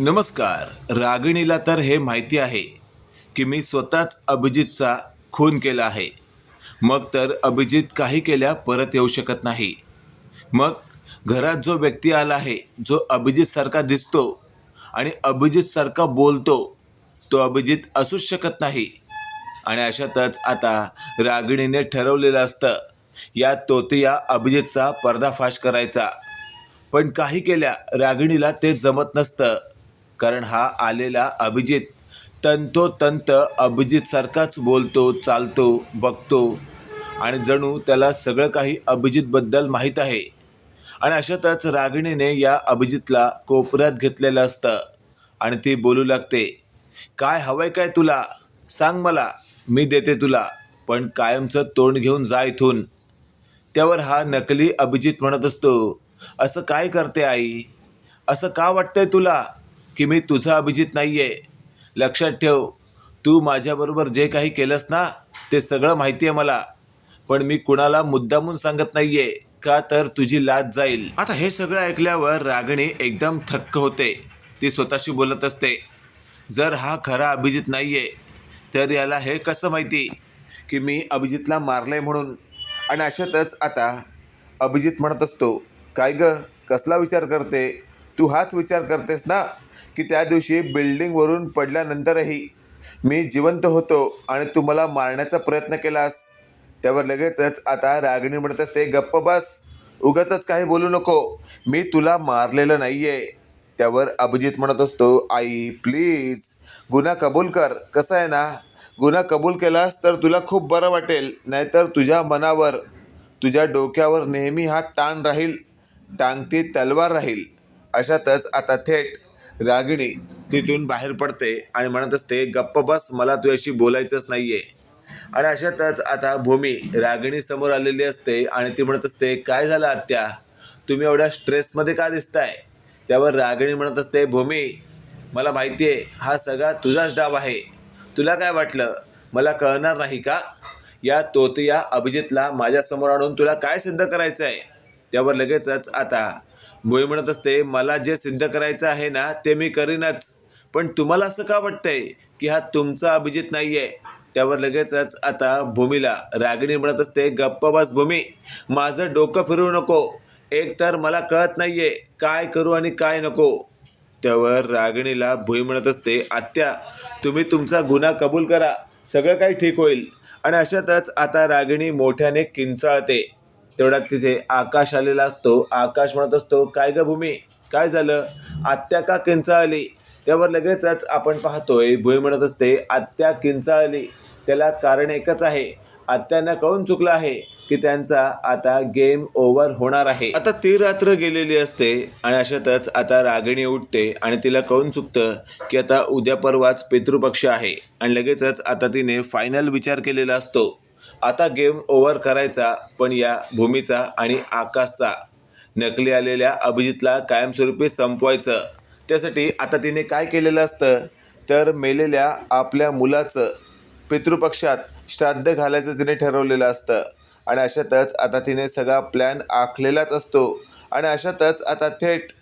नमस्कार. रागिणीला तर हे माहिती आहे की मी स्वतःच अभिजितचा खून केला आहे. मग तर अभिजित काही केल्या परत येऊ शकत नाही. मग घरात जो व्यक्ती आला आहे जो अभिजितसारखा दिसतो आणि अभिजितसारखा बोलतो तो अभिजित असूच शकत नाही. आणि अशातच आता रागिणीने ठरवलेलं असतं या तोतिया अभिजितचा पर्दाफाश करायचा. पण काही केल्या रागिणीला ते जमत नसतं. कारण हा आलेला अभिजित. तंतोतंत अभिजितसारखाच बोलतो चालतो बघतो. आणि जणू त्याला सगळं काही अभिजितबद्दल माहीत आहे. आणि अशातच रागिणीने या अभिजितला कोपऱ्यात घेतलेलं असतं. आणि ती बोलू लागते काय हवंय काय तुला? सांग मला. मी देते तुला. पण कायमचं तोंड घेऊन जा इथून. त्यावर हा नकली अभिजित म्हणत असतो असं काय करते आई? असं का वाटतंय तुला? की मी तुझा अभिजित नाही आहे लक्षात ठेव तू माझ्याबरोबर जे काही केलंस ना ते सगळं माहिती आहे मला. पण मी कुणाला मुद्दामून सांगत नाही आहे का तर तुझी लाज जाईल. आता हे सगळं ऐकल्यावर रागणी एकदम थक्क होते. ती स्वतःशी बोलत असते जर हा खरा अभिजित नाही आहे तर याला हे कसं माहिती की मी अभिजितला मारलंय म्हणून? आणि अशातच आता अभिजित म्हणत असतो काय ग कसला विचार करते? तू हाच विचार करतेस ना की त्या दिवशी बिल्डिंगवरून पडल्यानंतरही मी जिवंत होतो आणि तू मला मारण्याचा प्रयत्न केलास. त्यावर लगेचच आता रागिणी म्हणत असते गप्प बस उगाचच काही बोलू नको. मी तुला मारलेलं नाही आहे त्यावर अभिजित म्हणत असतो आई प्लीज गुन्हा कबूल कर. कसं आहे ना गुन्हा कबूल केलास तर तुला खूप बरं वाटेल नाहीतर तुझ्या मनावर तुझ्या डोक्यावर नेहमी हा ताण राहील टांगती तलवार राहील. अशातच आता थेट रागिणी तिथून बाहेर पडते आणि म्हणत असते गप्प बस मला तुझ्याशी बोलायचंच नाही आहे आणि अशातच आता भूमी रागिणी समोर आलेली असते आणि ती म्हणत असते काय झालं आत्या? तुम्ही एवढ्या स्ट्रेसमध्ये का दिसताय? त्यावर रागिणी म्हणत असते भूमी मला माहिती आहे हा सगळा तुझाच डाव आहे. तुला काय वाटलं? मला कळणार नाही का? या तोतया अभिजितला माझ्यासमोर आणून तुला काय सिद्ध करायचं आहे त्यावर लगेचच आता. भूमी म्हणत असते मला जे सिद्ध करायचं आहे ना ते मी करीनच. पण तुम्हाला असं का वाटतंय की हा तुमचा अभिजित नाही आहे त्यावर लगेचच आता भूमीला. रागिणी म्हणत असते गप्प बस भूमी. माझं डोकं फिरवू नको. एक तर मला कळत नाही आहे काय करू आणि काय नको. त्यावर रागिणीला भुई म्हणत असते आत्या तुम्ही तुमचा गुन्हा कबूल करा. सगळं काही ठीक होईल. आणि अशातच आता रागिणी मोठ्याने किंचाळते. तेवढ्यात तिथे आकाश आलेला असतो. आकाश म्हणत असतो काय ग भूमी? काय झालं? आत्या का किंचाळली? त्यावर लगेचच आपण पाहतोय भूमी म्हणत असते आत्या किंचाळली. त्याला कारण एकच आहे. आत्यांना कळून चुकलं आहे की त्यांचा आता गेम ओव्हर होणार आहे. आता ती रात्र गेलेली असते आणि अशातच आता रागिणी उठते आणि तिला कळून चुकतं की आता उद्या परवाच पितृपक्ष आहे. आणि लगेचच आता तिने फायनल विचार केलेला असतो. आता गेम ओव्हर करायचा पण या भूमीचा आणि आकाशचा नकली आलेल्या अभिजितला कायमस्वरूपी संपवायचं. त्यासाठी आता तिने काय केलेलं असतं? तर मेलेल्या आपल्या मुलाचं पितृपक्षात श्राद्ध घालायचं तिने ठरवलेलं असतं. आणि अशातच आता तिने सगळा प्लॅन आखलेलाच असतो. आणि अशातच आता थेट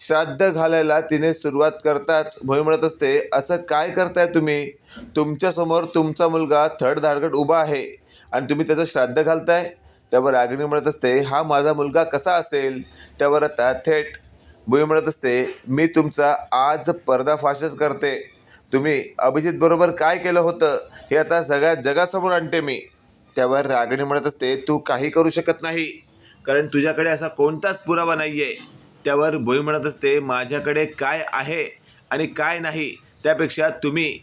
श्राद्ध घालायला तिने सुरुवात करताच भोई म्हणत असते असं काय करताय तुम्ही? तुमच्यासमोर तुमचा मुलगा धडधाडगट उभा आहे आणि तुम्ही त्याचं श्राद्ध घालताय? त्यावर रागिणी म्हणत असते हा माझा मुलगा कसा असेल? त्यावर आता थेट भुई म्हणत असते मी तुमचा आज पर्दाफाशच करते. तुम्ही अभिजित बरोबर काय केलं होतं हे आता सगळ्या जगासमोर आणते मी. त्यावर रागिणी म्हणत असते तू काही करू शकत नाही कारण तुझ्याकडे असा कोणताच पुरावा नाही आहे त्यावर भुई म्हणत असते माझ्याकडे काय आहे आणि काय नाही त्यापेक्षा तुम्ही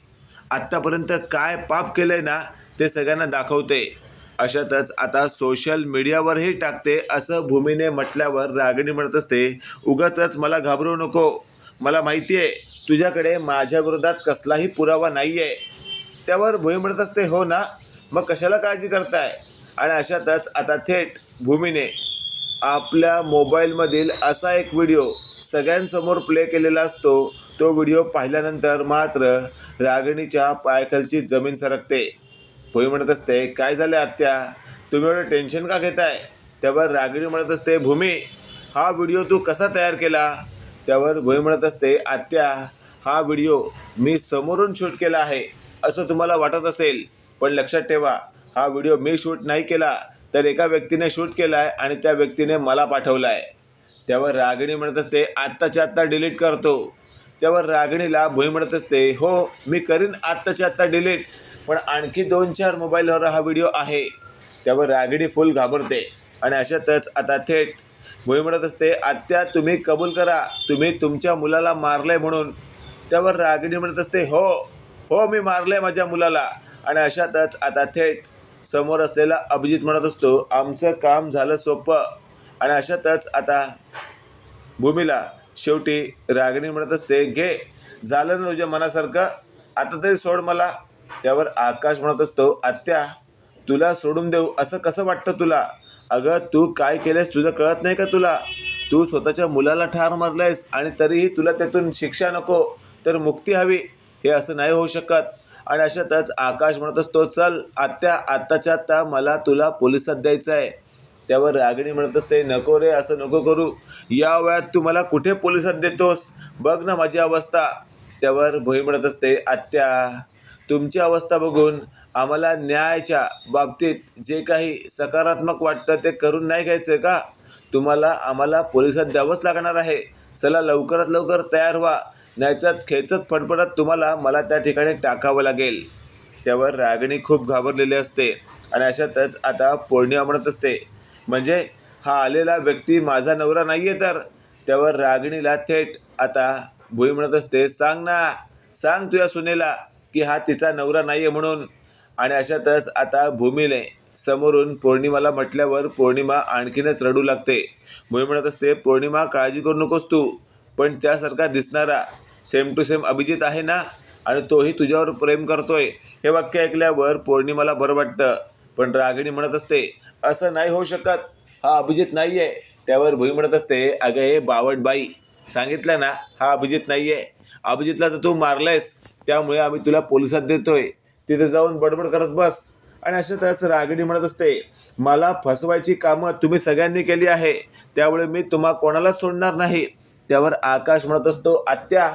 आत्तापर्यंत काय पाप केलं आहे ना ते सगळ्यांना दाखवते. अशातच आता सोशल मीडियावरही टाकते असं भूमीने म्हटल्यावर रागिणी म्हणत असते उगाच मला घाबरू नको. मला माहिती आहे तुझ्याकडे माझ्या विरोधात कसलाही पुरावा नाही आहे त्यावर भूमी म्हणत असते हो ना मग कशाला काळजी करताय? आणि अशातच आता थेट भूमीने आपल्या मोबाईलमधील असा एक व्हिडिओ सगळ्यांसमोर प्ले केलेला असतो तो व्हिडिओ पाहिल्यानंतर मात्र रागिणीच्या पायाखालची जमीन सरकते. भूमी म्हणत असते काय झालं आत्या? तुम्ही एवढं टेन्शन का घेताय? त्यावर रागिणी म्हणत असते भूमी हा व्हिडिओ तू कसा तयार केला? त्यावर भुई म्हणत असते आत्या हा व्हिडिओ मी समोरून शूट केला आहे असं तुम्हाला वाटत असेल पण लक्षात ठेवा हा व्हिडिओ मी शूट नाही केला तर एका व्यक्तीने शूट केला आहे आणि त्या व्यक्तीने मला पाठवला आहे त्यावर रागिणी म्हणत असते आत्ताच्या आत्ता डिलीट करतो. त्यावर रागिणीला भुई म्हणत असते हो मी करीन आत्ताच्या आत्ता डिलीट पण आणखी दोन चार मोबाईलवर हा व्हिडिओ आहे. त्यावर रागिणी फुल घाबरते आणि अशातच आता थेट भुई म्हणत असते आत्या तुम्ही कबूल करा तुम्ही तुमच्या मुलाला मारलंय म्हणून. त्यावर रागिणी म्हणत असते हो हो मी मारलंय माझ्या मुलाला. आणि अशातच आता थेट समोर असलेला अभिजित म्हणत असतो आमचं काम झालं सोपं. आणि अशातच आता भूमीला शेवटी रागिणी म्हणत असते घे झालं ना तुझ्या मनासारखं? आता तरी सोड मला. त्यावर आकाश म्हणत असतो आत्या तुला सोडून देऊ असं कसं वाटतं तुला? अगं तू काय केलंस तुझं कळत नाही का तुला? तू स्वतःच्या मुलाला ठार मारलंयस आणि तरीही तुला त्यातून शिक्षा नको तर मुक्ती हवी. हे असं नाही होऊ शकत. आणि अशातच आकाश म्हणत असतो चल आत्या आत्ताच्या आत्ता मला तुला पोलिसात द्यायचं आहे त्यावर रागिणी म्हणत असते नको रे असं नको करू. या वयात तू मला कुठे पोलिसात देतोस? बघ ना माझी अवस्था. त्यावर भोई म्हणत असते आत्या तुमची अवस्था बघून आम्हाला न्यायाच्या बाबतीत जे काही सकारात्मक वाटतं ते करून नाही घ्यायचं का? तुम्हाला आम्हाला पोलिसात द्यावंच लागणार आहे. चला लवकरात लवकर तयार व्हा. नाहीतर खेचत फडफडत तुम्हाला मला त्या ठिकाणी टाकावं लागेल. त्यावर रागिणी खूप घाबरलेली असते आणि अशातच आता पौर्णिमा म्हणत असते. म्हणजे हा आलेला व्यक्ती माझा नवरा नाही आहे तर? त्यावर रागिणीला थेट आता भुई म्हणत असते सांग ना सांग तुझ्या सुनेला की हा तिचा नवरा नाही आहे म्हणून. आणि अशातच आता भूमीने समोरून पौर्णिमाला म्हटल्यावर पौर्णिमा आणखीनच रडू लागते. भुई म्हणत असते पौर्णिमा काळजी करू नकोस तू पण त्यासारखा दिसणारा सेम टू सेम अभिजित आहे ना? आणि तोही तुझ्यावर प्रेम करतोय. हे वाक्य ऐकल्यावर पौर्णिमाला बरं वाटतं. पण रागिणी म्हणत असते असं नाही होऊ शकत. हा अभिजित नाही आहे त्यावर भुई म्हणत असते अगं हे बावट बाई सांगितलं ना हा अभिजित नाही आहे अभिजितला तर तू मारलायस. त्यामुळे आम्ही तुला पोलिसात देतोय. तिथे जाऊन बडबड करत बस. आणि अशा अशातच रागिणी म्हणत असते मला फसवायची कामं तुम्ही सगळ्यांनी केली आहे. त्यामुळे मी तुम्हा कोणालाच सोडणार नाही. त्यावर आकाश म्हणत असतो आत्या.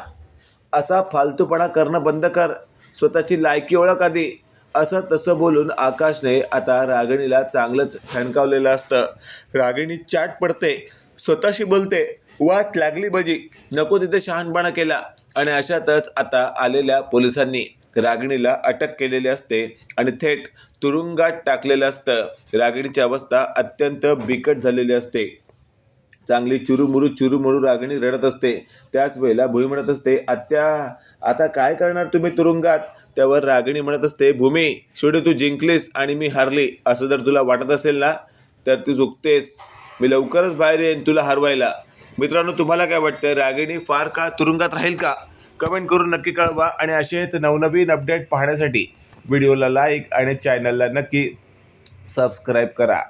असा फालतूपणा करणं बंद कर. स्वतःची लायकी ओळख आधी. असं तसं बोलून आकाशने आता रागिणीला चांगलंच ठणकावलेलं असतं. रागिणी चाट पडते स्वतःशी बोलते वाट लागली बजी नको तिथे शहाणपणा केला. आणि अशातच आता आलेल्या पोलिसांनी रागिणीला अटक केलेली असते आणि थेट तुरुंगात टाकलेलं असतं. रागिणीची अवस्था अत्यंत बिकट झालेली असते. चांगली चुरुमुरू चुरुमुरू रागणी रडत असते. त्याच वेळेला भूमी म्हणत असते आत्या आता काय करणार तुम्ही तुरुंगात? त्यावर रागिणी म्हणत असते भूमी शेवटी तू जिंकलीस आणि मी हारली. असं जर तुला वाटत असेल ना तर तू चुकतेस मी लवकरच बाहेर येईन तुला हरवायला. मित्रांनो तुम्हाला काय वाटतं रागिणी फार काळ तुरुंगात राहील का? कमेंट करून नक्की कळवा आणि असेच नवनवीन अपडेट पाहण्यासाठी व्हिडिओला लाईक आणि चॅनलला नक्की सबस्क्राईब करा.